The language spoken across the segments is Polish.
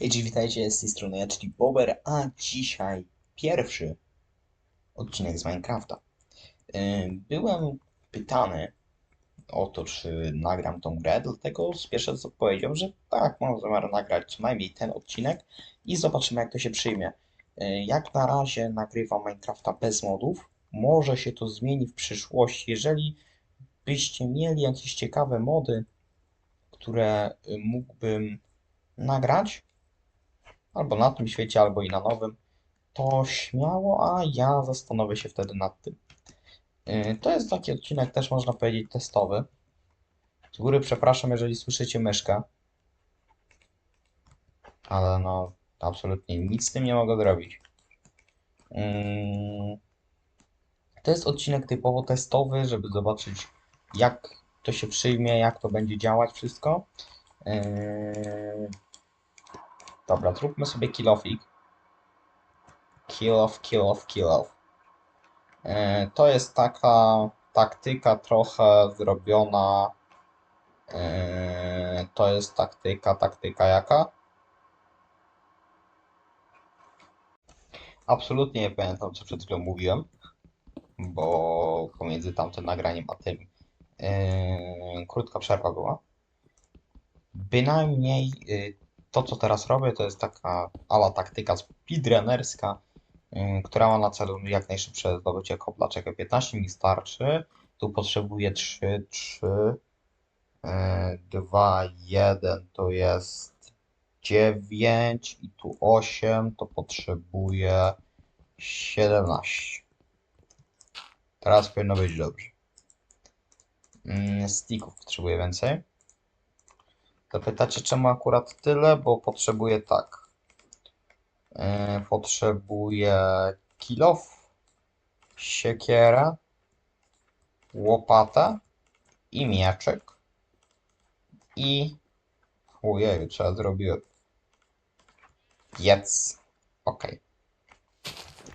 Hej, witajcie z tej strony ja, czyli Bober, a dzisiaj pierwszy odcinek z Minecrafta. Byłem pytany o to, czy nagram tą grę, dlatego spieszę z odpowiedzią, że tak, mam zamiar nagrać co najmniej ten odcinek i zobaczymy jak to się przyjmie. Jak na razie nagrywam Minecrafta bez modów, może się to zmieni w przyszłości, jeżeli byście mieli jakieś ciekawe mody, które mógłbym nagrać, albo na tym świecie, albo i na nowym, to śmiało, a ja zastanowię się wtedy nad tym. Yy, To jest taki odcinek też można powiedzieć testowy. Z góry przepraszam, jeżeli słyszycie myszkę. Ale no, absolutnie nic z tym nie mogę zrobić. Yy, To jest odcinek typowo testowy, żeby zobaczyć jak to się przyjmie, jak to będzie działać wszystko. Dobra, zróbmy sobie kill offik. Kill off, kill off, kill off. Yy, To jest taka taktyka trochę zrobiona. Yy, To jest taktyka, taktyka jaka? Absolutnie nie pamiętam, co przed chwilą mówiłem, bo pomiędzy tamtym nagraniem a tym yy, krótka przerwa była. Bynajmniej yy, to, co teraz robię, to jest taka ala taktyka speedrunnerska, yy, która ma na celu jak najszybsze zdobycie kobla. Czekaj, 15 mi starczy. Tu potrzebuję 3, 3, yy, 2, 1 to jest 9 i tu 8 to potrzebuję 17. Teraz powinno być dobrze. Mm, Sticków potrzebuję więcej. Zapytacie, czemu akurat tyle? Bo potrzebuję tak. Yy, potrzebuję kilof, siekierę, łopatę i mieczek. I... Ojej, ja zrobiłem? Piec. Ok.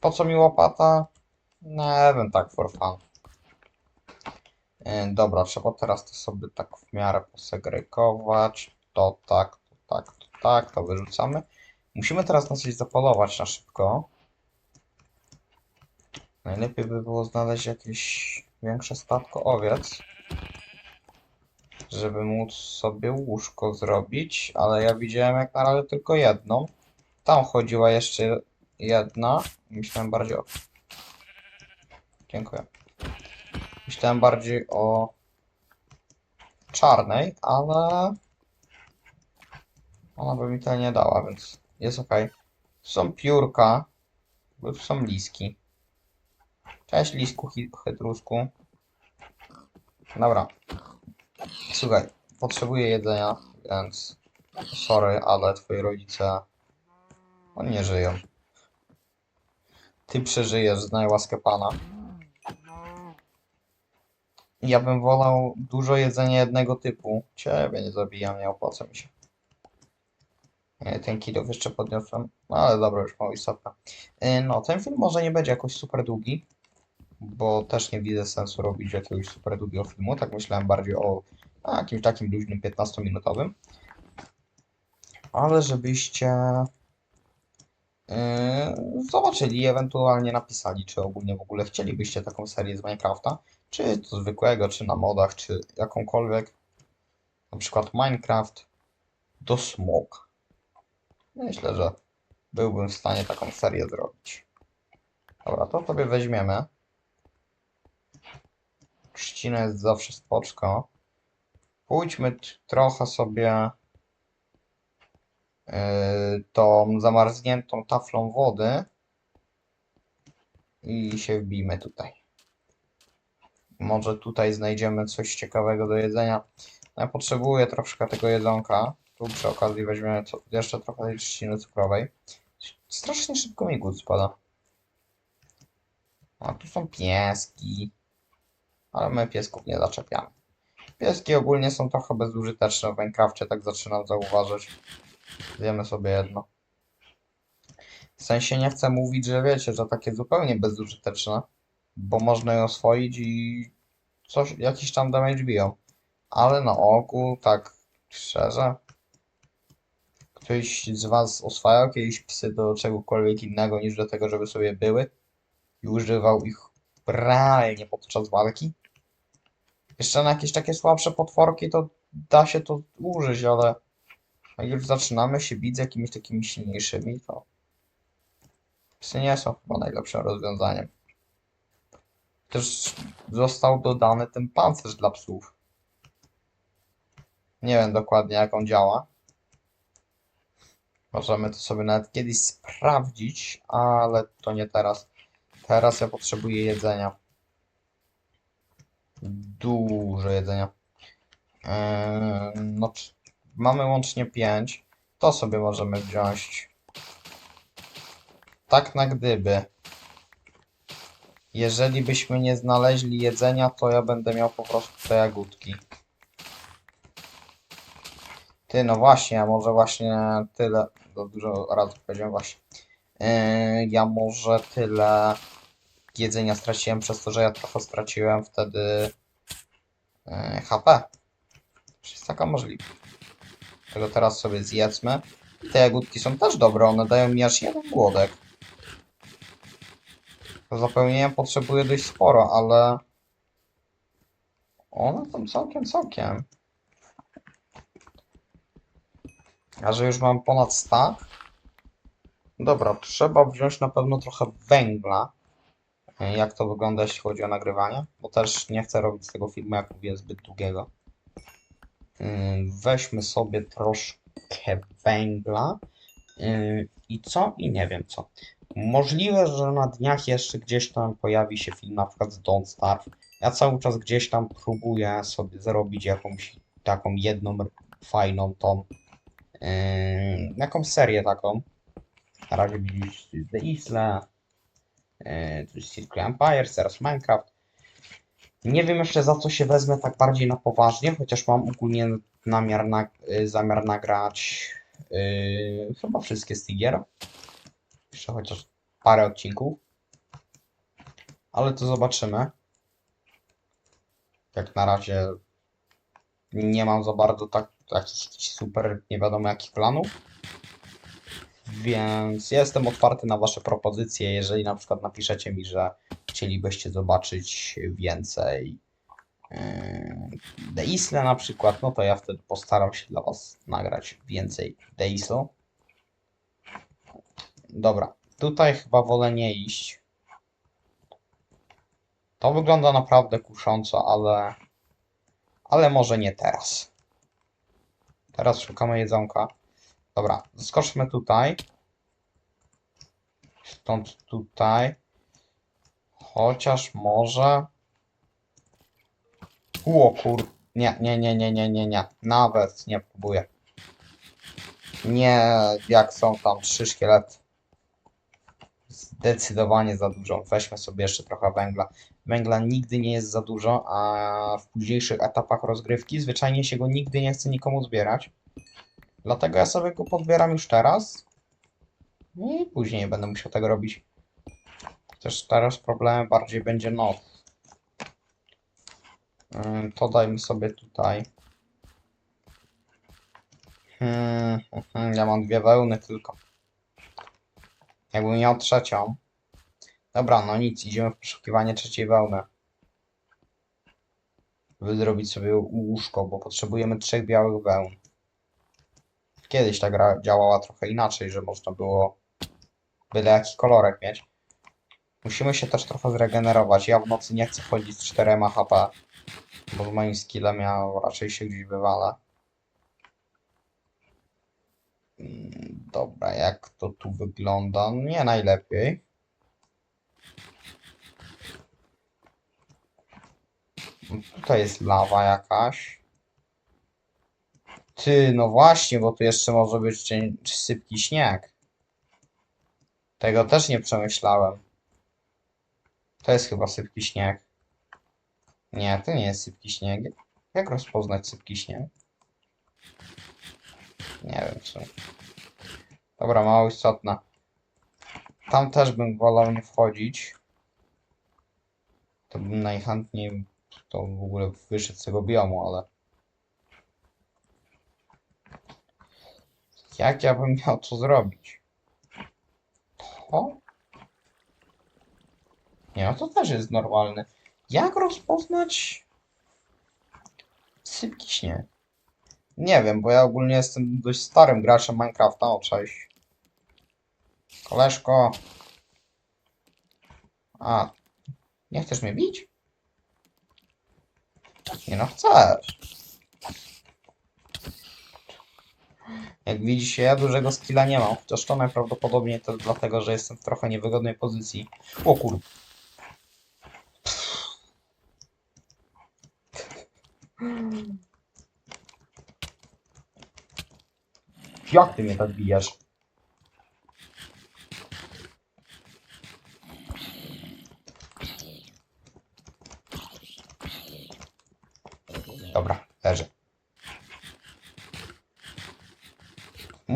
Po co mi łopata? Nie wiem, tak for fun. Yy, Dobra, trzeba teraz to sobie tak w miarę posegregować. To tak, to tak, to tak, to wyrzucamy. Musimy teraz na coś zapolować na szybko. Najlepiej by było znaleźć jakieś większe statko owiec, żeby móc sobie łóżko zrobić, ale ja widziałem jak na razie tylko jedną. Tam chodziła jeszcze jedna. Myślałem bardziej o... Dziękuję. Myślałem bardziej o czarnej, ale ona by mi tyle nie dała, więc jest ok. Są piórka, bo są liski. Cześć lisku hy- chytrusku. Dobra. Słuchaj, potrzebuję jedzenia, więc sorry, ale twoi rodzice oni nie żyją. Ty przeżyjesz, znaj łaskę Pana. Ja bym wolał dużo jedzenia jednego typu. Ciebie nie zabijam, nie opłaca mi się. Nie, ten kilof jeszcze podniosłem, no ale dobra, już mało istotne. No, ten film może nie będzie jakoś super długi, bo też nie widzę sensu robić jakiegoś super długiego filmu. Tak myślałem bardziej o a, jakimś takim luźnym 15-minutowym. Ale żebyście yy, zobaczyli, ewentualnie napisali, czy ogólnie w ogóle chcielibyście taką serię z Minecrafta, czy to zwykłego, czy na modach, czy jakąkolwiek. Na przykład Minecraft do Smoke. Myślę, że byłbym w stanie taką serię zrobić. Dobra, to sobie weźmiemy. Trzcina jest zawsze spoczko. Pójdźmy trochę sobie yy, tą zamarzniętą taflą wody i się wbijmy tutaj. Może tutaj znajdziemy coś ciekawego do jedzenia. Ja potrzebuję troszkę tego jedzonka. Tu przy okazji weźmiemy co, jeszcze trochę tej trzciny cukrowej. Strasznie szybko mi głód spada. A tu są pieski. Ale my piesków nie zaczepiamy. Pieski ogólnie są trochę bezużyteczne w Minecrafcie, tak zaczynam zauważyć. Zjemy sobie jedno. W sensie nie chcę mówić, że wiecie, że takie zupełnie bezużyteczne, bo można je oswoić i coś, jakiś tam damage biją. Ale na ogół, tak szczerze, Ktoś z was oswajał kiedyś psy do czegokolwiek innego niż do tego, żeby sobie były i używał ich realnie podczas walki? Jeszcze na jakieś takie słabsze potworki to da się to użyć, ale jak już zaczynamy się bić z jakimiś takimi silniejszymi, to psy nie są chyba najlepszym rozwiązaniem. Też został dodany ten pancerz dla psów. Nie wiem dokładnie jak on działa. Możemy to sobie nawet kiedyś sprawdzić, ale to nie teraz. Teraz ja potrzebuję jedzenia. Dużo jedzenia. Eee, no, mamy łącznie 5. To sobie możemy wziąć. Tak na gdyby. Jeżeli byśmy nie znaleźli jedzenia, to ja będę miał po prostu te jagódki. Ty, no właśnie, a może właśnie tyle. Za dużo razy powiedziałem właśnie. Yy, ja może tyle jedzenia straciłem przez to, że ja trochę straciłem wtedy yy, HP. Czy jest taka możliwość? Tego teraz sobie zjedzmy. Te jagódki są też dobre, one dają mi aż jeden głodek. Zapełnienia potrzebuję dość sporo, ale one są całkiem, całkiem. A że już mam ponad 100? Dobra, trzeba wziąć na pewno trochę węgla. E, Jak to wygląda, jeśli chodzi o nagrywanie? Bo też nie chcę robić z tego filmu, jak mówię, zbyt długiego. Ym, Weźmy sobie troszkę węgla. Yy, I co? I nie wiem co. Możliwe, że na dniach jeszcze gdzieś tam pojawi się film na przykład z Don't Starve. Ja cały czas gdzieś tam próbuję sobie zrobić jakąś taką jedną fajną tą yy, jakąś serię taką. Na razie widzisz The Isla, yy, jest Circle Empire, teraz Minecraft. Nie wiem jeszcze za co się wezmę tak bardziej na poważnie, chociaż mam ogólnie namiar na, y, zamiar nagrać yy, chyba wszystkie z Tigiera. Jeszcze chociaż parę odcinków. Ale to zobaczymy. Jak na razie nie mam za bardzo tak, takich super nie wiadomo jakich planów. Więc jestem otwarty na Wasze propozycje. Jeżeli na przykład napiszecie mi, że chcielibyście zobaczyć więcej yy, The Isle na przykład, no to ja wtedy postaram się dla Was nagrać więcej The Isle. Dobra, tutaj chyba wolę nie iść. To wygląda naprawdę kusząco, ale ale może nie teraz. Teraz szukamy jedzonka. Dobra, skoczmy tutaj. Stąd tutaj. Chociaż może. O kur... Nie, nie, nie, nie, nie, nie, nie. Nawet nie próbuję. Nie, jak są tam trzy szkielety. Zdecydowanie za dużo. Weźmy sobie jeszcze trochę węgla. Węgla nigdy nie jest za dużo, a w późniejszych etapach rozgrywki zwyczajnie się go nigdy nie chce nikomu zbierać. Dlatego ja sobie go podbieram już teraz. I później nie będę musiał tego robić. Też teraz problemem bardziej będzie noc. Ym, To dajmy sobie tutaj. Hmm, hmm, ja mam dwie wełny tylko. Jakbym miał trzecią. Dobra, no nic, idziemy w poszukiwanie trzeciej wełny. By zrobić sobie łóżko, bo potrzebujemy trzech białych wełn. Kiedyś ta gra działała trochę inaczej, że można było byle jaki kolorek mieć. Musimy się też trochę zregenerować. Ja w nocy nie chcę chodzić z 4 HP, bo z moim skillem ja raczej się gdzieś wywalę. Mm, Dobra, jak to tu wygląda? Nie najlepiej. Tutaj jest lawa jakaś. Ty, no właśnie, bo tu jeszcze może być sypki śnieg. Tego też nie przemyślałem. To jest chyba sypki śnieg. Nie, to nie jest sypki śnieg. Jak rozpoznać sypki śnieg? Nie wiem, czy... Dobra, mało istotne. Tam też bym wolał nie wchodzić. To bym najchętniej to w ogóle wyszedł z tego biomu, ale... Jak ja bym miał to zrobić? To? Nie, no to też jest normalne. Jak rozpoznać śnieg? Nie wiem, bo ja ogólnie jestem dość starym graczem Minecrafta. O, cześć. Koleżko. A, nie chcesz mnie bić? Nie no, chcesz. Jak widzicie, ja dużego skilla nie mam, chociaż to najprawdopodobniej to dlatego, że jestem w trochę niewygodnej pozycji. O kur... Jak ty mnie tak bijesz? Dobra, leży.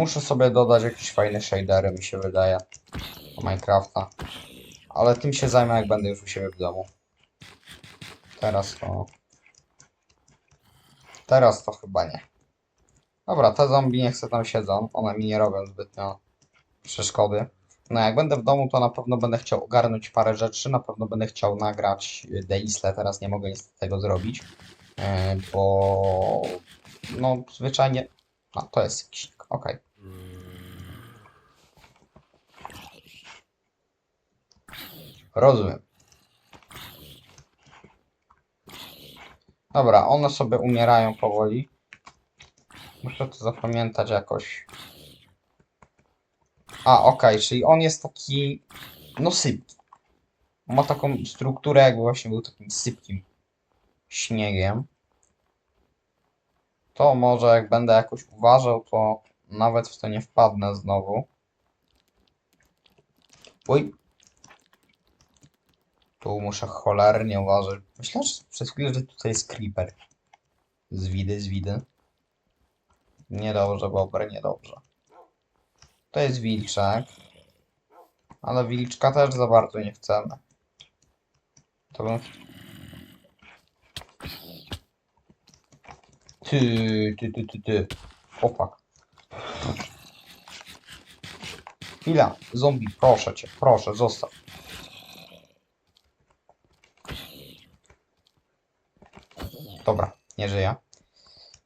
Muszę sobie dodać jakieś fajne shadery, mi się wydaje, do Minecrafta. Ale tym się zajmę, jak będę już u siebie w domu. Teraz to... Teraz to chyba nie. Dobra, te zombie niech se tam siedzą. One mi nie robią zbytnio przeszkody. No jak będę w domu, to na pewno będę chciał ogarnąć parę rzeczy. Na pewno będę chciał nagrać Deisle. Teraz nie mogę niestety tego zrobić. e, Bo... No, zwyczajnie... A, to jest jakiś... Okej. Rozumiem. Dobra, one sobie umierają powoli. Muszę to zapamiętać jakoś. A, okej, czyli on jest taki... No sypki. Ma taką strukturę, jakby właśnie był takim sypkim śniegiem. To może jak będę jakoś uważał, to nawet w to nie wpadnę znowu. Oj. Tu muszę cholernie uważać. Myślę, że przez chwilę, że tutaj jest creeper. Z widy, z widy. Niedobrze, Bobber, niedobrze. To jest wilczek. Ale wilczka też za bardzo nie chcemy. To bym... Ty, ty, ty, ty, ty. Opak. Chwila, zombie, proszę cię, proszę, zostaw. Dobra, nie żyję.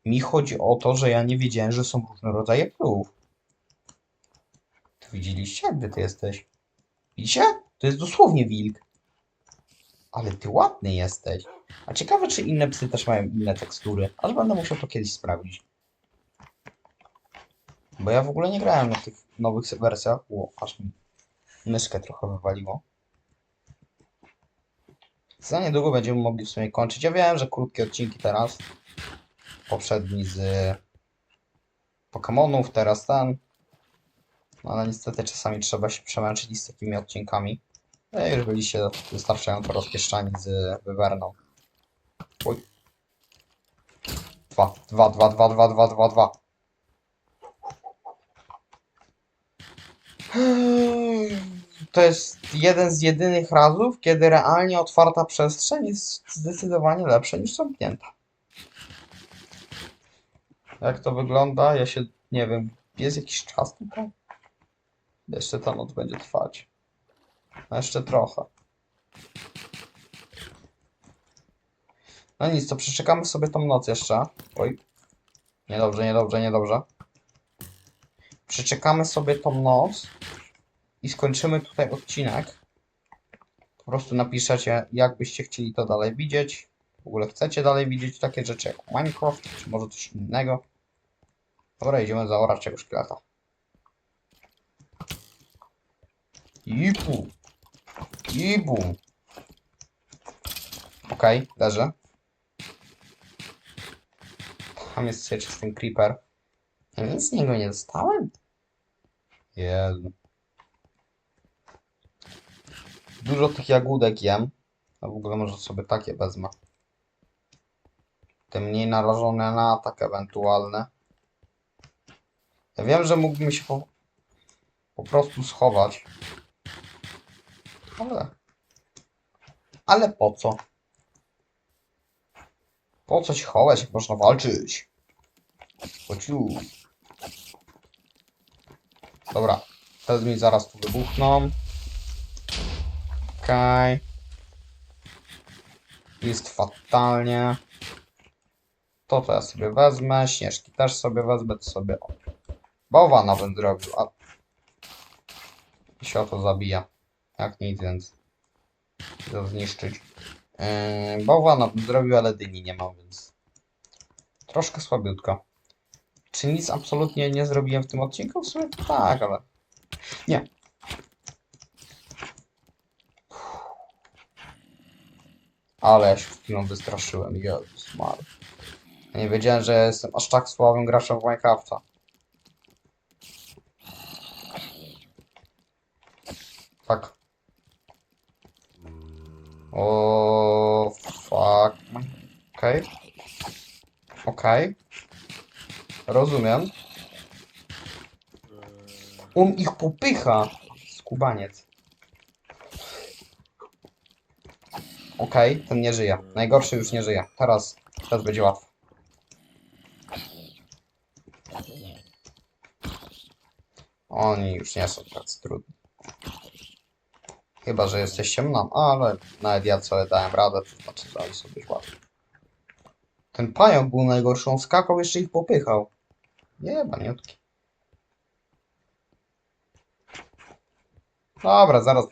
Mi chodzi o to, że ja nie wiedziałem, że są różne rodzaje plów. To widzieliście, gdy ty jesteś? Widzicie? To jest dosłownie wilk. Ale ty ładny jesteś. A ciekawe, czy inne psy też mają inne tekstury. Aż będę musiał to kiedyś sprawdzić. Bo ja w ogóle nie grałem na tych nowych wersjach. Ło, aż mi myszkę trochę wywaliło. Za niedługo będziemy mogli w sumie kończyć. Ja wiem, że krótkie odcinki teraz. Poprzedni z Pokemonów, teraz ten. No, ale niestety czasami trzeba się przemęczyć z takimi odcinkami. No już byliście wystarczająco rozpieszczani z Wywerną. Oj. Dwa, dwa, dwa, dwa, dwa, dwa, dwa, dwa. To jest jeden z jedynych razów, kiedy realnie otwarta przestrzeń jest zdecydowanie lepsza niż zamknięta. Jak to wygląda? Ja się nie wiem. Jest jakiś czas tutaj? Jeszcze ta noc będzie trwać. No jeszcze trochę. No nic, to przeczekamy sobie tą noc jeszcze. Oj. Niedobrze, niedobrze, niedobrze. Przeczekamy sobie tą noc i skończymy tutaj odcinek. Po prostu napiszecie, jak byście chcieli to dalej widzieć. W ogóle chcecie dalej widzieć takie rzeczy jak Minecraft, czy może coś innego. Dobra, idziemy zaorać czegoś szkieleta. Ipu. Ibu. Okej, okay. Tam jest jeszcze ten creeper. Ja nic z niego nie dostałem? Jezu. Dużo tych jagódek jem. A w ogóle może sobie takie wezmę. Te mniej narażone na atak ewentualne. Ja wiem, że mógłbym się po, po prostu schować. Ale... Ale po co? Po co się chować, jak można walczyć? Chodź tu. Dobra, te mi zaraz tu wybuchną. Okej. Jest fatalnie. To to ja sobie wezmę, śnieżki też sobie wezmę, to sobie... O. Bałwana bym zrobił, a... I się o to zabija. Jak nic, więc... To zniszczyć. Yy, bałwana bym zrobił, ale dyni nie mam, więc... Troszkę słabiutko. Czy nic absolutnie nie zrobiłem w tym odcinku? W sumie tak, ale... Nie. Ale ja się chwilą wystraszyłem, Jezus Mary. Ja nie wiedziałem, że jestem aż tak słabym graczem w Minecrafta. Tak. O, fuck. Okej. Okej. Rozumiem. On ich popycha. Skubaniec. Okej, ten nie żyje. Najgorszy już nie żyje. Teraz, teraz będzie łatwo. Oni już nie są tacy trudni. Chyba, że jesteście mną, ale nawet ja co dałem radę, to znaczy, są być łatwi. Ten pająk był najgorszy, on skakał, jeszcze ich popychał. Nie, baniutki. Dobra, zaraz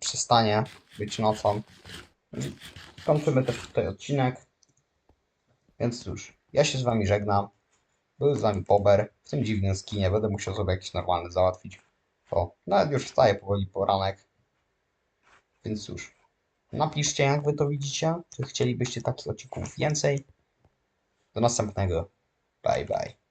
przestanie być nocą. Kończymy też tutaj odcinek. Więc cóż, ja się z wami żegnam. Był z wami Pober. W tym dziwnym skinie będę musiał sobie jakiś normalny załatwić. O, nawet już wstaje powoli poranek. Więc cóż, napiszcie jak wy to widzicie. Czy chcielibyście takich odcinków więcej. Do następnego. Bye bye.